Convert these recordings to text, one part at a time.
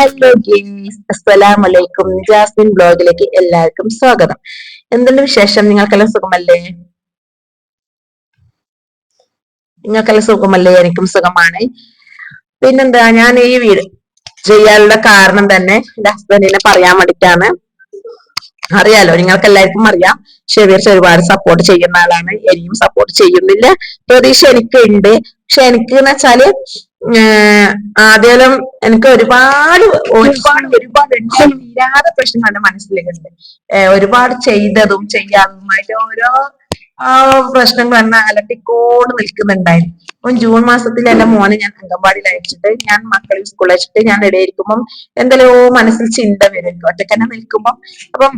Hello ഗീസ് അസ്സലാം വലൈക്കും Jasmine ബ്ലോഗിലേക്ക് എല്ലാവർക്കും സ്വാഗതം. എന്തുണ്ട് വിശേഷം? നിങ്ങൾക്കെല്ലാം സുഖമല്ലേ? നിങ്ങൾക്കെല്ലാം സുഖമല്ലേ? എനിക്കും സുഖമാണ്. പിന്നെന്താ ഞാൻ ഈ വീട് ചെയ്യാനുള്ള കാരണം തന്നെ എന്റെ ഹസ്ബൻഡിനെ പറയാൻ വേണ്ടിട്ടാണ് അറിയാലോ നിങ്ങൾക്ക് എല്ലാവർക്കും അറിയാം ഷെവീർ ഒരുപാട് സപ്പോർട്ട് ചെയ്യുന്ന ആളാണ്. ഇനിയും സപ്പോർട്ട് ചെയ്യുന്നില്ല. പ്രതീക്ഷ എനിക്ക് ഉണ്ട് പക്ഷെ എനിക്ക് എന്ന് വെച്ചാൽ ആദ്യം എനിക്ക് ഒരുപാട് ഒരുപാട് ഒരുപാട് തീരാതെ പ്രശ്നങ്ങളുടെ എന്റെ മനസ്സിലുണ്ട്. ഒരുപാട് ചെയ്തതും ചെയ്യാത്തതുമായിട്ട് ഓരോ പ്രശ്നങ്ങൾ എന്ന അലട്ടിക്കോട് നിൽക്കുന്നുണ്ടായിരുന്നു അപ്പം ജൂൺ മാസത്തിൽ എന്റെ മോനെ ഞാൻ അംഗൻവാടിയിൽ അയച്ചിട്ട് ഞാൻ മക്കളിൽ സ്കൂളിൽ അയച്ചിട്ട് ഞാൻ ഇടയിരിക്കുമ്പം എന്തെല്ലോ മനസ്സിൽ ചിന്ത വരും. ഒറ്റയ്ക്ക് തന്നെ നിൽക്കുമ്പം അപ്പം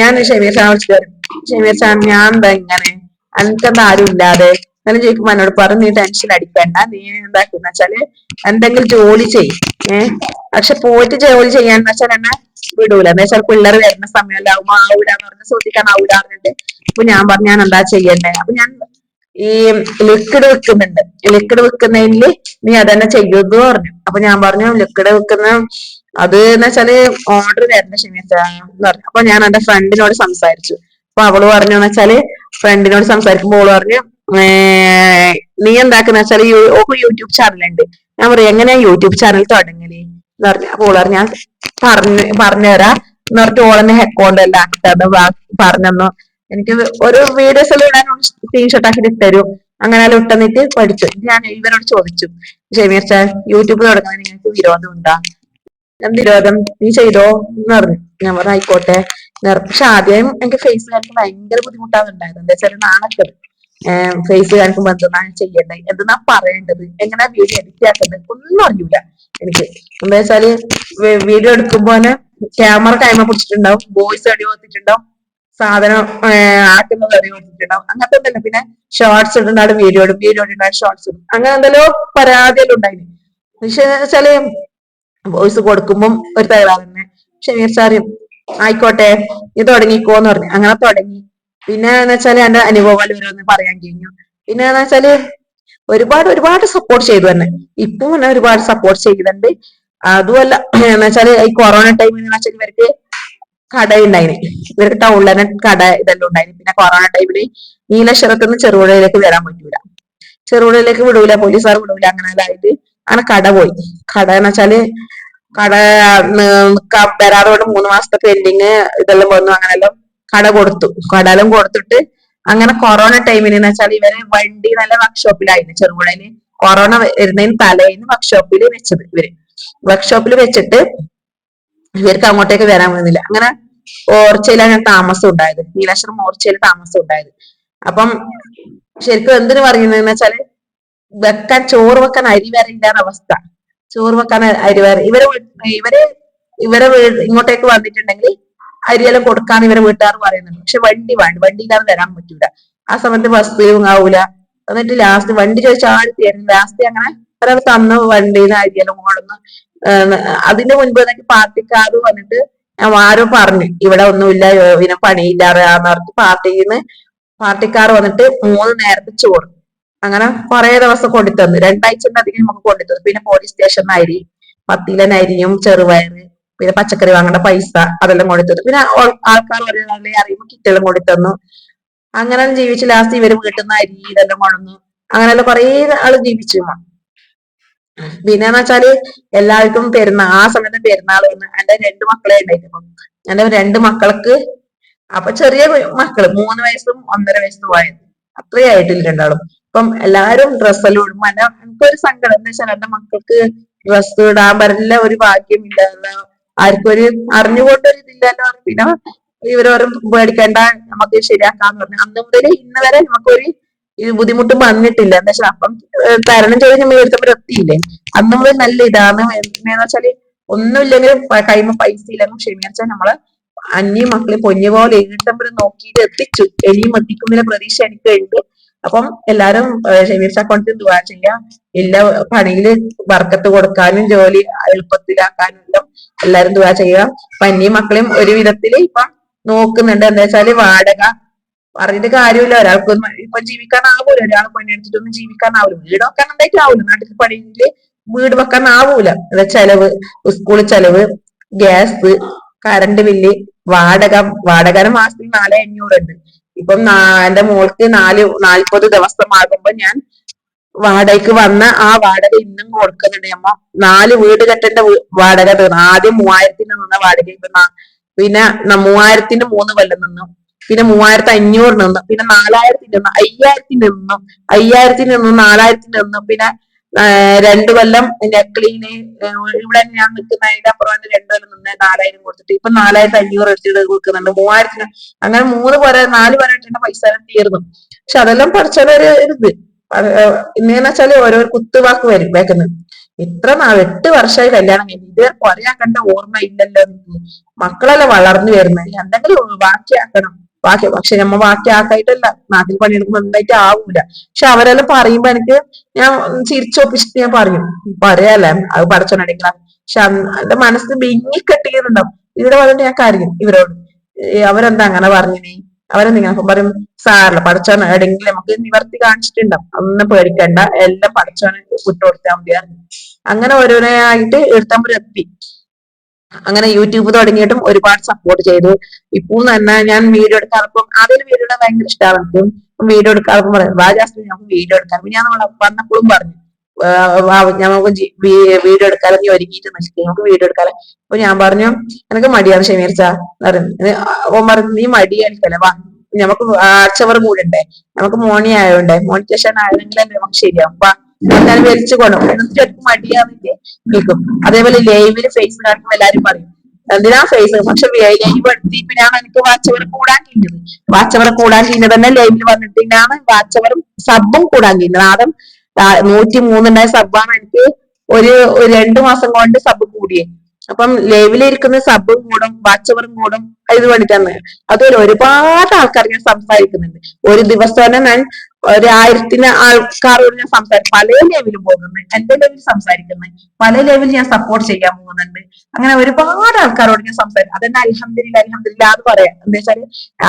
ഞാൻ ഷമീർ സാർ വിളിച്ചു സാമി ഷമീർ ഞാൻ എന്താ ഇങ്ങനെ എനിക്കെന്താ ആരും ഇല്ലാതെ അങ്ങനെ ചോദിക്കുമ്പോ എന്നോട് പറഞ്ഞു നീ ടെൻഷൻ അടിക്കണ്ട. നീ എന്താക്കുന്ന വെച്ചാൽ എന്തെങ്കിലും ജോലി ചെയ് ഏഹ് പക്ഷെ പോയിട്ട് ജോലി ചെയ്യാന്ന് വെച്ചാൽ എന്നെ വിടൂല. എന്ന് വെച്ചാൽ പിള്ളേർ വരുന്ന സമയമല്ല ആവൂല എന്ന് പറഞ്ഞ് ശ്രദ്ധിക്കാൻ ആവൂല അപ്പൊ ഞാൻ പറഞ്ഞു ഞാൻ എന്താ ചെയ്യണ്ടേ? അപ്പൊ ഞാൻ ഈ ലിക്വിഡ് വെക്കുന്നുണ്ട് ലിക്വിഡ് വെക്കുന്നതിൽ നീ അതന്നെ ചെയ്യുന്നു പറഞ്ഞു. അപ്പൊ ഞാൻ പറഞ്ഞു ലിക്വിഡ് വെക്കുന്ന അത് എന്ന് വെച്ചാൽ ഓർഡർ വരുന്ന ക്ഷമിച്ചു പറഞ്ഞു. അപ്പൊ ഞാൻ എന്റെ ഫ്രണ്ടിനോട് സംസാരിച്ചു. അപ്പൊ അവൾ പറഞ്ഞു വെച്ചാൽ ഫ്രണ്ടിനോട് സംസാരിക്കുമ്പോൾ അവൾ പറഞ്ഞു നീ എന്താക്കുന്ന വെച്ചാൽ ഓക്ക് യൂട്യൂബ് ചാനൽ ഉണ്ട് ഞാൻ പറയാം എങ്ങനെയാ യൂട്യൂബ് ചാനൽ തുടങ്ങൽ? എന്ന് പറഞ്ഞു അപ്പോൾ പറഞ്ഞു ഞാൻ പറഞ്ഞു പറഞ്ഞുതരാ എന്ന് പറഞ്ഞിട്ട് ഓളെന്നെ അക്കൗണ്ട് എല്ലാം ആക്കാതെ പറഞ്ഞു എനിക്ക് ഒരു വീഡിയോസ് എല്ലാം ഇടാൻ സ്ക്രീൻഷോട്ട് ആക്കി തരും. അങ്ങനെ എല്ലാം ഇട്ടെന്നിട്ട് പഠിച്ചു. ഞാൻ ഇവരോട് ചോദിച്ചു. ഷെമീർ ചാൻ യൂട്യൂബ് തുടങ്ങാൻ നിങ്ങൾക്ക് വിരോധം ഉണ്ടാ? വിരോധം നീ ചെയ്തോ? എന്ന് പറഞ്ഞു. ഞാൻ പറഞ്ഞു ആയിക്കോട്ടെ. പക്ഷെ ആദ്യം എനിക്ക് ഫേസ് കാര്യങ്ങൾ ഭയങ്കര ബുദ്ധിമുട്ടാകുന്നുണ്ടായിരുന്നു എന്താ വെച്ചാൽ നാണക്കത് ഫേസ് കാണിക്കുമ്പോ ഞാൻ ചെയ്യേണ്ടത് എന്താ പറയേണ്ടത്? എങ്ങനെ വീഡിയോ എഡിറ്റ് ആക്കേണ്ടത് ഒന്നും അറിയൂല എനിക്ക്. എന്താ വെച്ചാൽ വീഡിയോ എടുക്കുമ്പോ ക്യാമറ കൈമ പിടിച്ചിട്ടുണ്ടാവും. വോയിസ് അടി കൊടുത്തിട്ടുണ്ടാവും സാധനം ആക്കുന്നത് അടി കൊടുത്തിട്ടുണ്ടാവും അങ്ങനത്തെ എന്തല്ല പിന്നെ ഷോർട്സ് ഇടുന്നാട് വീഡിയോ ഇടും. വീഡിയോ ഇടുന്നാട് ഷോർട്സ് ഇടും. അങ്ങനെ എന്തെല്ലോ പരാതിയെല്ലാം ഉണ്ടായിന്. വെച്ചാൽ വോയിസ് കൊടുക്കുമ്പം ഒരു തയ്യാറാകുന്നേ പക്ഷെ സാറ് ആയിക്കോട്ടെ ഇത് തുടങ്ങിക്കോന്ന് പറഞ്ഞു. അങ്ങനെ തുടങ്ങി. പിന്നെ എന്ന് വെച്ചാൽ എന്റെ അനുഭവങ്ങൾ ഓരോന്ന് പറയാൻ കഴിഞ്ഞു. പിന്നെ എന്ന് വെച്ചാൽ ഒരുപാട് ഒരുപാട് സപ്പോർട്ട് ചെയ്തു തന്നെ ഇപ്പൊ തന്നെ ഒരുപാട് സപ്പോർട്ട് ചെയ്തിട്ടുണ്ട്. അതുമല്ല എന്ന് വെച്ചാൽ ഈ കൊറോണ ടൈമിൽ വെച്ചാൽ ഇവർക്ക് കട ഉണ്ടായിന്. ഇവർക്ക് ടൗണിൽ തന്നെ കട ഇതെല്ലാം ഉണ്ടായിന്. പിന്നെ കൊറോണ ടൈമിൽ നീലക്ഷരത്ത് നിന്ന് ചെറുപുഴയിലേക്ക് വരാൻ പറ്റൂല. ചെറുപുഴയിലേക്ക് വിടൂല പോലീസുകാർ വിടൂല അങ്ങനെ അതായത് അങ്ങനെ കട പോയി. കട എന്ന് വെച്ചാൽ കട വരാതെ മൂന്ന് മാസത്തെ പെൻഡിങ് ഇതെല്ലാം വന്നു അങ്ങനെല്ലാം കട കൊടുത്തു. കടലും കൊടുത്തിട്ട് അങ്ങനെ കൊറോണ ടൈമിൽ എന്ന് വെച്ചാൽ ഇവർ വണ്ടി നല്ല വർക്ക്ഷോപ്പിലായിരുന്നു ചെറുപുഴയിൽ കൊറോണ വരുന്നതിന് തലേന്ന് വർക്ക്ഷോപ്പിൽ വെച്ചത് ഇവർ. വർക്ക്ഷോപ്പിൽ വെച്ചിട്ട് ഇവർക്ക് അങ്ങോട്ടേക്ക് വരാൻ വന്നില്ല അങ്ങനെ ഓർച്ചയിലാണ് താമസം ഉണ്ടായത്. നീലാശ്വരം ഓർച്ചയിൽ താമസം ഉണ്ടായത്. അപ്പം ശരിക്കും എന്തിനു പറയുന്നതെന്ന് വെച്ചാൽ വെക്കാൻ ചോറ് വെക്കാൻ അരി വരെ ഇല്ലാത്ത അവസ്ഥ. ചോറ് വെക്കാൻ അരി വരെ ഇവർ ഇവർ ഇവരെ ഇങ്ങോട്ടേക്ക് വന്നിട്ടുണ്ടെങ്കിൽ അരിയെല്ലാം കൊടുക്കാന്ന് ഇവരെ വീട്ടുകാർ പറയുന്നുണ്ട്. പക്ഷെ വണ്ടി വേണ്ട വണ്ടി ഇല്ലാതെ വരാൻ പറ്റൂല. ആ സമയത്ത് ബസ്സിലും ആവൂല എന്നിട്ട് ലാസ്റ്റ് വണ്ടി ചോദിച്ചാൽ തരും ലാസ്റ്റ് അങ്ങനെ ഒരാൾ തന്ന വണ്ടിന്ന് അരിയെല്ലാം കൊണ്ടുവന്ന് അതിന്റെ മുൻപ് എനിക്ക് പാർട്ടിക്കാർ വന്നിട്ട് ആരോ പറഞ്ഞു ഇവിടെ ഒന്നുമില്ല ഇതിനെ പണിയില്ലാന്ന് പറഞ്ഞിട്ട് പാർട്ടിയിൽ നിന്ന് പാർട്ടിക്കാർ വന്നിട്ട് മൂന്ന് നേരത്തെ ചോറ് അങ്ങനെ കുറെ ദിവസം കൊണ്ടുത്തന്നു. രണ്ടാഴ്ച അധികം നമുക്ക് കൊണ്ടുതന്നു പിന്നെ പോലീസ് സ്റ്റേഷൻ അരി പത്തിലൻ അരിയും ചെറുപയറ്. പിന്നെ പച്ചക്കറി വാങ്ങേണ്ട പൈസ അതെല്ലാം കൊടുത്തു പിന്നെ ആൾക്കാർ ഒരാളെ അറിയുമ്പോൾ കിറ്റെല്ലാം കൊടുത്തന്നു അങ്ങനെ ജീവിച്ച് ലാസ്റ്റ് ഇവർ വീട്ടിൽ നിന്ന് അരി ഇതെല്ലാം കൊടുന്നു അങ്ങനെയല്ല കുറെ ആൾ ജീവിച്ചു. പിന്നെന്ന് വെച്ചാൽ എല്ലാവർക്കും പെരുന്നാൾ ആ സമയത്ത് പെരുന്നാൾ വന്ന് എന്റെ രണ്ട് മക്കളെ ഉണ്ടായിരുന്നു. എന്റെ രണ്ട് മക്കൾക്ക് അപ്പൊ ചെറിയ മക്കൾ മൂന്ന് വയസ്സും ഒന്നര വയസ്സും ആയത് അത്രേ ആയിട്ടില്ല രണ്ടാളും. അപ്പം എല്ലാരും ഡ്രസ്സെല്ലാം ഇടുമ്പോ എന്റെ എനിക്കൊരു സങ്കടം എന്താ വെച്ചാൽ എന്റെ മക്കൾക്ക് ഡ്രസ്സ് ഇടാൻ വരില്ല ഒരു ഭാഗ്യം ഇല്ല ആർക്കും ഒരു അറിഞ്ഞുകൊണ്ടൊരു ഇതില്ലല്ലോ പിന്നെ ഇവരോരും പേടിക്കേണ്ട നമുക്ക് ശരിയാക്കാന്ന് പറഞ്ഞു. അന്ന് മുതൽ ഇന്ന് വരെ നമുക്കൊരു ഇത് ബുദ്ധിമുട്ട് വന്നിട്ടില്ല. എന്താ വെച്ചാൽ അപ്പം തരണം ചെയ്ത് നമ്മൾ എടുത്തപ്പോൾ എത്തിയില്ലേ അന്ന് മുതൽ നല്ല ഇതാണ്. എങ്ങനെയാന്ന് വെച്ചാൽ ഒന്നുമില്ലെങ്കിലും കൈമ പൈസ ഇല്ലെങ്കിലും ക്ഷമിച്ചാൽ നമ്മൾ അന്യ മക്കളെ പൊന്നുപോലെ പോലെ നോക്കിയിട്ട് എത്തിച്ചു. ഇനിയും എത്തിക്കുന്നതിന് പ്രതീക്ഷ എനിക്ക് ഉണ്ട്. അപ്പം എല്ലാരും ഷമീർ അക്കൗണ്ടിൽ ദുവാ ചെയ്യാം. എല്ലാ പണിയിൽ വർക്കത്ത് കൊടുക്കാനും ജോലി എളുപ്പത്തിലാക്കാനും എല്ലാം എല്ലാരും ദുവാ ചെയ്യുക പന്നിയും മക്കളെയും ഒരു വിധത്തിൽ ഇപ്പൊ നോക്കുന്നുണ്ട്. എന്താ വെച്ചാൽ വാടക പറഞ്ഞിട്ട് കാര്യമില്ല. ഒരാൾക്ക് ഇപ്പൊ ജീവിക്കാനാവൂല. ഒരാൾ പണിയെടുത്തിട്ടൊന്നും ജീവിക്കാനാവൂല. വെക്കാൻ എന്തായിട്ട് ആവൂല. നാട്ടിൽ പണിയിൽ വീട് വെക്കാൻ ആവൂല ചെലവ് സ്കൂൾ ചെലവ് ഗ്യാസ് കറണ്ട് ബില്ല് വാടക. വാടക മാസത്തിൽ നാലേ അഞ്ഞൂറ് ഉണ്ട് ഇപ്പം എന്റെ മോൾക്ക് നാല് നാൽപ്പത് ദിവസമാകുമ്പോ ഞാൻ വാടകയ്ക്ക് വന്ന ആ വാടക ഇന്നും കൊടുക്കുന്നുണ്ട്. അമ്മ നാല് വീട് കെട്ടേണ്ട വാടക തീർന്നു. ആദ്യം മൂവായിരത്തിന് നിന്ന വാടക ഇപ്പൊ പിന്നെ മൂവായിരത്തിന് മൂന്ന് കൊല്ലം നിന്നു. പിന്നെ മൂവായിരത്തി അഞ്ഞൂറ് നിന്നു. പിന്നെ നാലായിരത്തിന് നിന്നു അയ്യായിരത്തിന് നിന്നു അയ്യായിരത്തിന് നിന്നു നാലായിരത്തിന് നിന്നു. പിന്നെ രണ്ടു കൊല്ലം നെക്ലീന് ഇവിടെ ഞാൻ നിൽക്കുന്ന അതിന്റെ അപ്പുറം രണ്ടു കൊല്ലം നിന്ന് നാലായിരം കൊടുത്തിട്ട്. ഇപ്പൊ നാലായിരത്തി അഞ്ഞൂറ് എടുത്തിട്ട് കൊടുക്കുന്നുണ്ട്. മൂവായിരത്തിന് അങ്ങനെ മൂന്ന് പേരെ നാല് പേരെ ഇട്ടേണ്ട പൈസ തീർന്നു. പക്ഷെ അതെല്ലാം പഠിച്ചൊരു ഇത് ഇന്നെന്ന് വെച്ചാൽ ഓരോ കുത്തുവാക്ക് വരും വേക്കുന്നത് ഇത്ര എട്ട് വർഷമായി കല്യാണം കഴിഞ്ഞു. ഇതുവരെ കണ്ട ഓർമ്മ ഇല്ലല്ലോ. മക്കളെല്ലാം വളർന്നു വരുന്നത് എന്തെങ്കിലും ബാക്കിയാക്കണം. ബാക്കി പക്ഷെ നമ്മ ബാക്കി ആക്കായിട്ടല്ല നാട്ടിൽ പണിയെടുക്കുമ്പോ നന്നായിട്ട് ആവൂല. പക്ഷെ അവരെല്ലാം പറയുമ്പോ എനിക്ക് ഞാൻ ചിരിച്ചൊപ്പിച്ചിട്ട് ഞാൻ പറയും. പറയാല്ലേ? അത് പഠിച്ചോണ്ടിരിക്കണം പക്ഷെ എന്റെ മനസ്സ് വിങ്ങിക്കെട്ടിയിട്ടുണ്ടാവും ഇവിടെ വന്നിട്ട് ഞാൻ കാര്യം ഇവരോട്. അവരെന്താ അങ്ങനെ പറഞ്ഞിനി അവരെന്തിങ്ങനെ അപ്പൊ പറയും സാറില്ല പഠിച്ചോൻ എവിടെയെങ്കിലും നമുക്ക് നിവർത്തി കാണിച്ചിട്ടുണ്ടാവും. ഒന്നും പേടിക്കണ്ട. എല്ലാം പഠിച്ചോന് വിട്ടുകൊടുത്താൽ മതിയായിരുന്നു. അങ്ങനെ ഓരോന്നായിട്ട് എഴുത്താമ്പുരം എത്തി അങ്ങനെ യൂട്യൂബ് തുടങ്ങിയിട്ടും ഒരുപാട് സപ്പോർട്ട് ചെയ്തു. ഇപ്പൊ തന്നെ ഞാൻ വീഡിയോ എടുക്കാറപ്പം ആദ്യം വീഡിയോ ഇടാൻ ഭയങ്കര ഇഷ്ടമാണ് അപ്പം വീഡിയോ എടുക്കാറപ്പം പറയും. വാ ജാസ്മിൻ നമുക്ക് വീഡിയോ എടുക്കാം. ഞാൻ നമ്മളെ വന്നപ്പോഴും പറഞ്ഞു. നമുക്ക് വീഡിയോ എടുക്കാതെ നീ ഒരുങ്ങിയിട്ട് നിൽക്കുക നമുക്ക് വീഡിയോ എടുക്കാതെ അപ്പൊ ഞാൻ പറഞ്ഞു എനിക്ക് മടിയാണ് ഷമീർച്ച. ഓ പറഞ്ഞു. നീ മടിയായിരിക്കല്ലേ വാ. നമുക്ക് ആഴ്ചവർ കൂടണ്ടേ. നമുക്ക് മോണി ആയോണ്ടേ മോണിറ്റേഷൻ ആയതെങ്കിലല്ലേ നമുക്ക് ശരിയാവും. ഞാൻ വലിച്ചു കൊണ്ടു എന്നിട്ട് എനിക്ക് മടിയാന്നിട്ട് നിൽക്കും അതേപോലെ ലൈവിൽ ഫേസ് കാണുമ്പോൾ എല്ലാരും പറയും എന്തിനാ ഫേസ് പക്ഷെ ലൈവ് എടുത്തിട്ടാണ് എനിക്ക് വാച്ചവർ കൂടാൻ കഴിഞ്ഞത്. വാച്ചവർ കൂടാൻ കഴിഞ്ഞത് തന്നെ ലൈവിൽ വന്നിട്ടാണ് വാച്ചവറും സബും കൂടാൻ കഴിഞ്ഞത്. ആദ്യം നൂറ്റി മൂന്നുണ്ടായ സബാണ് എനിക്ക് ഒരു രണ്ടു മാസം കൊണ്ട് സബ് കൂടിയേ. അപ്പം ലൈവിലിരിക്കുന്ന സബും കൂടും വാച്ചവറും കൂടും ഇത് വേണ്ടിട്ടാണ്. അതുപോലെ ഒരുപാട് ആൾക്കാർ ഞാൻ സംസാരിക്കുന്നുണ്ട്. ഒരു ദിവസം തന്നെ ഞാൻ ഒരു ആയിരത്തിന് ആൾക്കാരോട് ഞാൻ സംസാരിക്കും പല ലെവലിലും പോകുന്നുണ്ട്. എന്റെ ലെവലിൽ സംസാരിക്കുന്നത് പല ലെവലിൽ ഞാൻ സപ്പോർട്ട് ചെയ്യാൻ പോകുന്നുണ്ട്. അങ്ങനെ ഒരുപാട് ആൾക്കാരോട് ഞാൻ സംസാരിക്കും. അതെന്നെ? അലഹമില്ല അലഹമില്ല എന്ന് പറയാം. എന്താ വെച്ചാൽ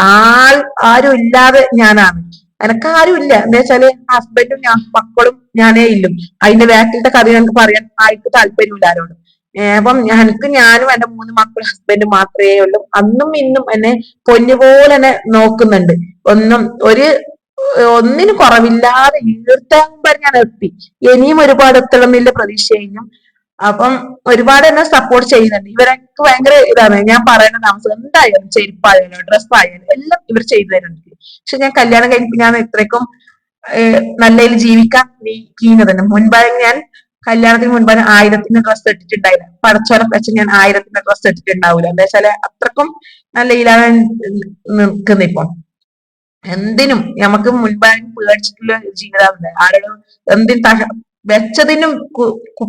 ആൾ ആരും ഇല്ലാതെ ഞാനാണ്. എനക്ക് ആരും ഇല്ല. എന്താ വെച്ചാൽ ഹസ്ബൻഡും ഞാൻ മക്കളും ഞാനേ ഇല്ലും. അതിന്റെ ബാക്കിലത്തെ കഥ ഞങ്ങൾക്ക് പറയാൻ ആയിട്ട് താല്പര്യമില്ല ആരോടും. അപ്പം എനിക്ക് ഞാനും എന്റെ മൂന്ന് മക്കളും ഹസ്ബൻഡും മാത്രമേ ഉള്ളൂ. അന്നും ഇന്നും എന്നെ പൊന്നുപോലെ എന്നെ നോക്കുന്നുണ്ട്. ഒന്നും ഒരു ഒന്നിനും കുറവില്ലാതെ ഈർത്താകുമ്പോൾ ഞാൻ എത്തി. ഇനിയും ഒരുപാട് എത്തണം എന്നുള്ള കഴിഞ്ഞു അപ്പം ഒരുപാട് എന്നെ സപ്പോർട്ട് ചെയ്യുന്നുണ്ട്. ഇവരൊക്കെ ഭയങ്കര ഇതാണ്. ഞാൻ പറയുന്ന താമസം എന്തായാലും ചെരുപ്പായാലും ഡ്രസ് ആയാലും എല്ലാം ഇവർ ചെയ്തു തരുന്നുണ്ട്. പക്ഷെ ഞാൻ കല്യാണം കഴിഞ്ഞിട്ട് ഞാൻ ഇത്രയ്ക്കും നല്ല നല്ലതിൽ ജീവിക്കാൻ നീക്കുന്നത് മുൻപായി ഞാൻ കല്യാണത്തിന് മുൻപ് ആയിരത്തിന്റെ ഡ്രസ്സ് ഇട്ടിട്ടുണ്ടായില്ല. പടച്ചോനെ വെച്ച് ഞാൻ ആയിരത്തിന്റെ ഡ്രസ്സ് ഇട്ടിട്ടുണ്ടാവില്ല എന്താ വെച്ചാൽ അത്രക്കും നല്ല ഇതിലാണ് നിൽക്കുന്നത് ഇപ്പം. എന്തിനും നമുക്ക് മുൻപായി പേടിച്ചിട്ടുള്ള ജീവിതമാണ് ആരോടും എന്തിനും തഹ വെച്ചതിനും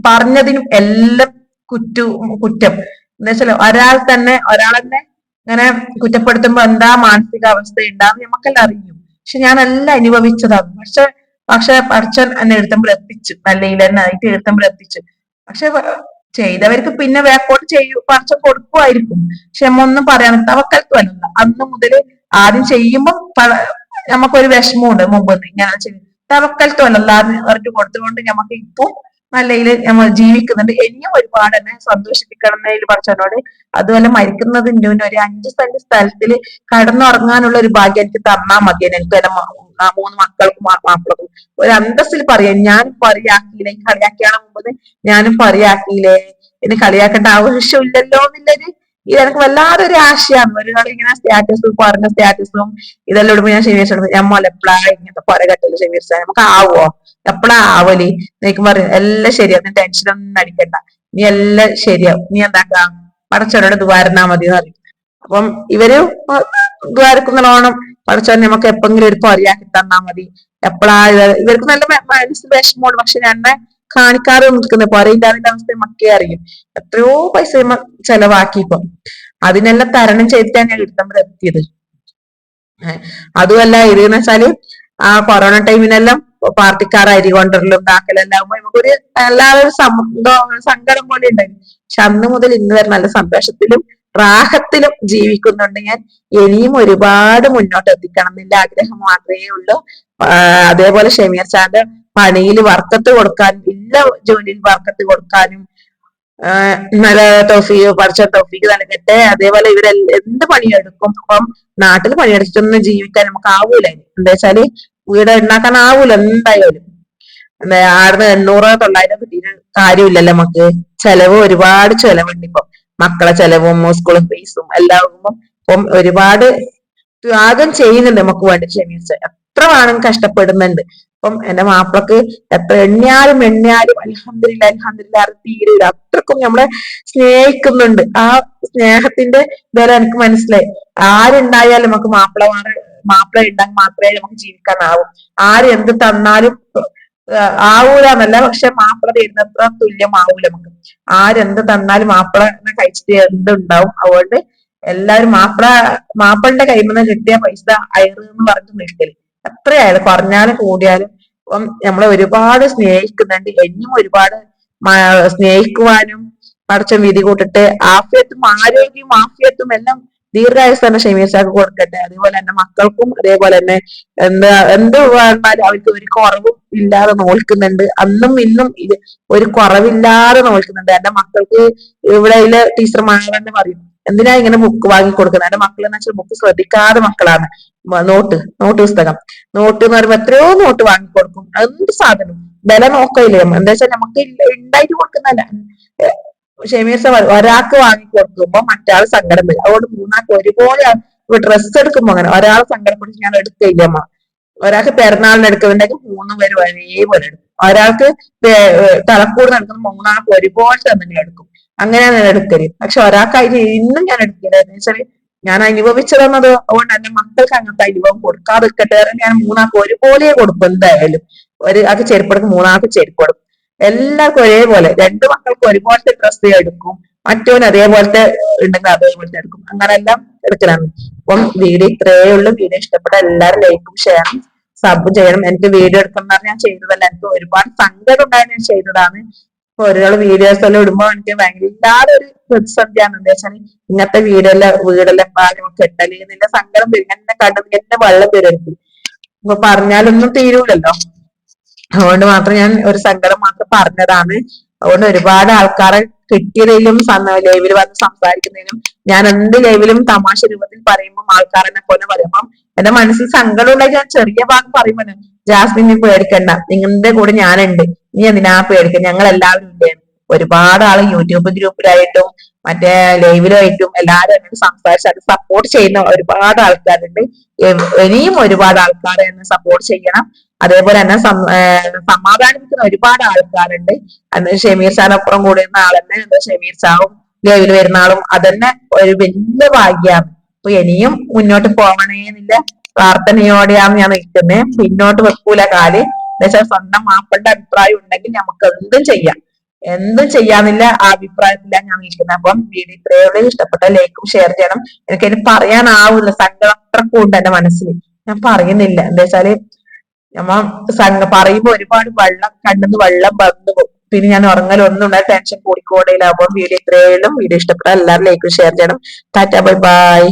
പറഞ്ഞതിനും എല്ലാം കുറ്റു കുറ്റം. എന്താ വെച്ചാൽ ഒരാൾ തന്നെ ഒരാൾ തന്നെ ഇങ്ങനെ കുറ്റപ്പെടുത്തുമ്പോ എന്താ മാനസികാവസ്ഥ ഉണ്ടാവും നമുക്കെല്ലാം അറിയും. പക്ഷെ ഞാൻ എല്ലാം അനുഭവിച്ചതാണ്. പക്ഷെ പക്ഷെ പഠിച്ചൻ എന്നെ എഴുത്തുമ്പോൾ എത്തിച്ചു. നല്ല തന്നെ ആയിട്ട് എഴുത്തുമ്പോൾ എത്തിച്ചു. പക്ഷെ ചെയ്തവർക്ക് പിന്നെ വേക്കോട്ട് ചെയ്യും പറിച്ച കൊടുക്കുമായിരിക്കും. പക്ഷെ നമ്മ ഒന്നും പറയാൻ തവക്കൽക്ക് വന്നില്ല അന്ന് മുതൽ ആദ്യം ചെയ്യുമ്പോൾ നമുക്കൊരു വിഷമമുണ്ട് മുമ്പ് ഞാൻ തവക്കൽക്ക് വന്നല്ല അവർക്ക് കൊടുത്തുകൊണ്ട് നമുക്ക് ഇപ്പൊ നല്ലതിൽ നമ്മൾ ജീവിക്കുന്നുണ്ട്. ഇനിയും ഒരുപാട് എന്നെ സന്തോഷിപ്പിക്കണം എന്നതിൽ പഠിച്ചവനോട് അതുപോലെ മരിക്കുന്നതിന്റെ മുന്നേ ഒരു അഞ്ച് സെന്റ് സ്ഥലത്തിൽ കടന്നുറങ്ങാനുള്ള ഒരു ഭാഗ്യം എനിക്ക് തന്നാ മതി. എനിക്ക് ആ മൂന്ന് മക്കൾക്കും മാപ്പിളക്കും. ഒരു അന്തസ്സിൽ പറയാം ഞാൻ പറയാക്കിയില്ലേ കളിയാക്കിയാണ് മുമ്പ് ഞാനും പറയാക്കിയില്ലേ ഇനി കളിയാക്കേണ്ട ആവശ്യമില്ലല്ലോ എന്നുള്ളൊരു ഇത് എനിക്ക് വല്ലാതെ ഒരു ആശയാണ്. ഒരാൾ ഇങ്ങനെ സ്റ്റാറ്റസും പറഞ്ഞ സ്റ്റാറ്റസും ഇതെല്ലാം ഇടുമ്പോ ഞാൻ ശനിയാഴ്ച ഞാൻ എപ്പോഴാ ഇങ്ങനത്തെ പല കെട്ടൽ ശനിയാഴ്ച നമുക്ക് ആവോ? എപ്പോഴാ ആവലി? എനിക്ക് പറയും. എല്ലാം ശരിയാ. നീ ടെൻഷനൊന്നും അടിക്കണ്ട. നീ എല്ലാം ശരിയാവും നീ എന്താക്കാ? പടച്ചവരോട് ദ്വാരനാ മതി എന്ന് പറയും. അപ്പം ഇവർ ദ്വാരക്കുന്നോണം പടച്ചവൻ നമുക്ക് എപ്പെങ്കിലും ഒരു പൊരയാക്കി തന്നാ മതി. എപ്പോഴാ ഇവർക്ക് നല്ല മനസ്സിൽ വിഷമമാണ്. പക്ഷെ എന്നെ കാണിക്കാതെ നിൽക്കുന്നത്. പൊരയില്ലാതിന്റെ അവസ്ഥ മക്കേ അറിയും. എത്രയോ പൈസ ചെലവാക്കി ഇപ്പം. അതിനെല്ലാം തരണം ചെയ്തിട്ടാണ് ഞാൻ എടുത്തമ്പോൾ എത്തിയത്. അതുമല്ല ഇത് എന്ന് വെച്ചാൽ ആ കൊറോണ ടൈമിനെല്ലാം പാർട്ടിക്കാർ അരി താക്കലെല്ലാം ആകുമ്പോ നമുക്കൊരു എല്ലാവരും സങ്കടം പോലെ ഉണ്ടായിരുന്നു. പക്ഷെ അന്ന് മുതൽ ഇന്ന് വരെ നല്ല സന്തോഷത്തിലും റാഹത്തിലും ജീവിക്കുന്നുണ്ട് ഞാൻ. ഇനിയും ഒരുപാട് മുന്നോട്ട് എത്തിക്കണം എന്നുള്ള ആഗ്രഹം മാത്രമേ ഉള്ളൂ. അതേപോലെ ഷമീർ ചാന്റെ പണിയിൽ വർക്കത്ത് കൊടുക്കാനും എല്ലാ ജോലിയിൽ വർക്കത്ത് കൊടുക്കാനും നല്ല ടോഫിക്ക് പഠിച്ച ടോഫിക്ക് നൽകട്ടെ. അതേപോലെ ഇവരെ എന്ത് പണിയെടുക്കും? അപ്പം നാട്ടിൽ പണിയെടുത്തൊന്നും ജീവിക്കാൻ നമുക്ക് ആവൂല എന്താ വെച്ചാൽ വീട് ഉണ്ടാക്കാൻ ആവൂല എന്തായാലും. എന്താ ആടുന്ന് എണ്ണൂറ് തൊള്ളായിരം കിട്ടിയ കാര്യമില്ലല്ലോ നമുക്ക്. ചെലവ് ഒരുപാട് ചെലവുണ്ട് ഇപ്പൊ. മക്കളെ ചെലവും സ്കൂൾ ഫീസും എല്ലാം ഇപ്പം ഒരുപാട് ത്യാഗം ചെയ്യുന്നുണ്ട് നമുക്ക് വേണ്ടി ക്ഷമിച്ച്. എത്ര വേണം കഷ്ടപ്പെടുന്നുണ്ട്. അപ്പം എന്റെ മാപ്പിളക്ക് എത്ര എണ്ണിയാലും എണ്ണിയാലും അലഹമില്ല അലഹമില്ല തീരില്ല അത്രക്കും നമ്മളെ സ്നേഹിക്കുന്നുണ്ട്. ആ സ്നേഹത്തിന്റെ വില എനിക്ക് മനസ്സിലായി. ആരുണ്ടായാലും നമുക്ക് മാപ്പിള മാപ്പിള ഉണ്ടെങ്കിൽ മാത്രമേ നമുക്ക് ജീവിക്കാനാവും. ആര് എന്ത് തന്നാലും ആവൂല എന്നല്ല പക്ഷെ മാപ്പിള തരുന്നത്ര തുല്യമാവൂല നമുക്ക്. ആരെന്ത് തന്നാലും മാപ്പിള കഴിച്ചിട്ട് എന്തുണ്ടാവും? അതുകൊണ്ട് എല്ലാരും മാപ്പിള മാപ്പിളിന്റെ നിന്ന് കിട്ടിയ പൈസ അയറ് എന്ന് പറഞ്ഞു നിൽക്കൽ. എത്രയായാലും പറഞ്ഞാലും കൂടിയാലും ഇപ്പം നമ്മളെ ഒരുപാട് സ്നേഹിക്കുന്നുണ്ട്. എന്നും ഒരുപാട് സ്നേഹിക്കുവാനും പടച്ചം വിധി കൂട്ടിട്ട് ആഫിയത്തും ആരോഗ്യവും ആഫിയത്തും എല്ലാം ദീർഘായുസ് തന്നെ ഷമീർഷാക്ക് കൊടുക്കട്ടെ. അതേപോലെ തന്നെ മക്കൾക്കും അതേപോലെ തന്നെ എന്താ എന്ത് അവർക്ക് ഒരു കുറവും ഇല്ലാതെ നോൽക്കുന്നുണ്ട്. അന്നും ഇന്നും ഇത് ഒരു കുറവില്ലാതെ നോൽക്കുന്നുണ്ട്. എന്റെ മക്കൾക്ക് ഇവിടെ ടീച്ചർമാർ തന്നെ പറയും. എന്തിനാ ഇങ്ങനെ ബുക്ക് വാങ്ങി കൊടുക്കുന്നത്? എന്റെ മക്കൾ എന്ന് വെച്ചാൽ ബുക്ക് ശ്രദ്ധിക്കാതെ മക്കളാണ്. നോട്ട് നോട്ട് പുസ്തകം. നോട്ട് എന്ന് പറയുമ്പോൾ എത്രയോ നോട്ട് വാങ്ങി കൊടുക്കും. എന്ത് സാധനം? വില നോക്കില്ലേ എന്താ വെച്ചാൽ നമുക്ക് ഉണ്ടായിട്ട് കൊടുക്കുന്നല്ല ഷെമീസ ഒരാൾക്ക് വാങ്ങി കൊടുക്കുമ്പോ മറ്റാൾ സങ്കടം വരും. അതുകൊണ്ട് മൂന്നാൾക്ക് ഒരുപോലെ ഡ്രസ്സ് എടുക്കുമ്പോ അങ്ങനെ ഒരാൾ സങ്കടപ്പെട്ട് ഞാൻ എടുക്കില്ല അമ്മ. ഒരാൾക്ക് പെരുന്നാളിന് എടുക്കുന്നുണ്ടെങ്കിൽ മൂന്ന് പേര് ഒരേപോലെ എടുക്കും. ഒരാൾക്ക് തലക്കൂട് നടക്കുന്ന മൂന്നാൾക്ക് ഒരുപോലെ തന്നെ എടുക്കും. അങ്ങനെയാണ് ഞാൻ എടുക്കൽ. പക്ഷെ ഒരാൾക്കായിട്ട് ഇന്നും ഞാൻ എടുക്കില്ല വെച്ചാൽ ഞാൻ അനുഭവിച്ചതെന്നത് അതുകൊണ്ട് എന്റെ മക്കൾക്ക് അങ്ങനത്തെ അനുഭവം കൊടുക്കാതിരിക്കട്ടെ. ഞാൻ മൂന്നാൾക്ക് ഒരുപോലെ കൊടുക്കും എന്തായാലും. ഒരു ആൾക്ക് ചെരുപ്പെടുക്കും മൂന്നാൾക്ക് ചെരുപ്പെടുക്കും. എല്ലാവർക്കും ഒരേപോലെ. രണ്ടു മക്കൾക്ക് ഒരുപോലത്തെ ഡ്രസ്സ് എടുക്കും. മറ്റവൻ അതേപോലത്തെ ഉണ്ടെങ്കിൽ അതേപോലത്തെ എടുക്കും. അങ്ങനെ എല്ലാം എടുക്കലാണ്. അപ്പം വീഡിയോ ഇത്രയേ ഉള്ളൂ. വീഡിയോ ഇഷ്ടപ്പെട്ട എല്ലാവരും ലൈക്കും ഷെയറും സബ് ചെയ്യണം. എനിക്ക് വീഡിയോ എടുക്കുന്ന ഞാൻ ചെയ്തതല്ല. എനിക്ക് ഒരുപാട് സങ്കടം ഉണ്ടായി ഞാൻ ചെയ്തതാണ്. ഒരാൾ വീഡിയോസ് എല്ലാം ഇടുമ്പോൾ എനിക്ക് ഭയങ്കര ഒരു പ്രതിസന്ധിയാണ്. എന്താ വെച്ചാൽ ഇങ്ങനത്തെ വീടെല്ലാം വീടെല്ലാം പാലും കെട്ടൽ നിന്റെ സങ്കടം വരും. എന്നെ കണ്ടത് എന്നെ വെള്ളം വരും ഇപ്പൊ പറഞ്ഞാലൊന്നും തീരൂലല്ലോ. അതുകൊണ്ട് മാത്രം ഞാൻ ഒരു സങ്കടം മാത്രം പറഞ്ഞതാണ്. അതുകൊണ്ട് ഒരുപാട് ആൾക്കാരെ കിട്ടിയതിലും ലൈവിൽ വന്ന് സംസാരിക്കുന്നതിനും ഞാൻ എന്ത് ലൈവിലും തമാശ രൂപത്തിൽ പറയുമ്പോൾ ആൾക്കാരെന്നെ പോലെ പറയുമ്പോൾ എന്റെ മനസ്സിൽ സങ്കടമുള്ള ഞാൻ ചെറിയ ഭാഗം പറയുമ്പോൾ ജാസ്മിൻ നീ പേടിക്കണ്ട. നിങ്ങളുടെ കൂടെ ഞാനുണ്ട്. നീ എന്തിനാ പേടിക്കുക ഞങ്ങൾ എല്ലാവരും ഉണ്ട് ഒരുപാട് ആൾ യൂട്യൂബ് ഗ്രൂപ്പിലായിട്ടും മറ്റേ ലൈവിലായിട്ടും എല്ലാവരും എന്നോട് സംസാരിച്ച് അത് സപ്പോർട്ട് ചെയ്യുന്ന ഒരുപാട് ആൾക്കാരുണ്ട്. ഇനിയും ഒരുപാട് ആൾക്കാരെ എന്നെ സപ്പോർട്ട് ചെയ്യണം. അതേപോലെ തന്നെ സമാധാനിക്കുന്ന ഒരുപാട് ആൾക്കാരുണ്ട്. അന്ന് ഷമീർ സാറിനപ്പുറം കൂടുന്ന ആളെന്നെ ഷമീർ സാറും ലൈവിൽ വരുന്ന ആളും അതന്നെ ഒരു വലിയ ഭാഗ്യമാണ് അപ്പൊ ഇനിയും മുന്നോട്ട് പോകണേന്നില്ല പ്രാർത്ഥനയോടെയാണ് ഞാൻ നിൽക്കുന്നത് പിന്നോട്ട് വെക്കൂല കാൽ. എന്നുവെച്ചാൽ സ്വന്തം മാപ്പിളുടെ അഭിപ്രായം ഉണ്ടെങ്കിൽ നമുക്ക് എന്തും ചെയ്യാം. എന്തും ചെയ്യാന്നില്ല ആ അഭിപ്രായത്തിലാണ് ഞാൻ നിൽക്കുന്നത് അപ്പം വീഡിയോ ഇത്രയോടെ ഇഷ്ടപ്പെട്ട ലൈക്കും ഷെയർ ചെയ്യണം. എനിക്ക് പറയാനാവില്ല സങ്കടം അത്ര കൂടുതൽ എന്റെ മനസ്സിൽ ഞാൻ പറയുന്നില്ല. എന്താ വെച്ചാൽ നമ്മ പറയുമ്പോ ഒരുപാട് വെള്ളം കണ്ടെന്ന് വെള്ളം വന്നു പിന്നെ ഞാൻ ഉറങ്ങലൊന്നും ഉണ്ടായി ടെൻഷൻ കൂടിക്കോടയിലാവുമ്പോൾ വീഡിയോ ഇത്രയും വീഡിയോ ഇഷ്ടപ്പെട്ട എല്ലാവരും ലൈക്കും ഷെയർ ചെയ്യണം. Tata bye bye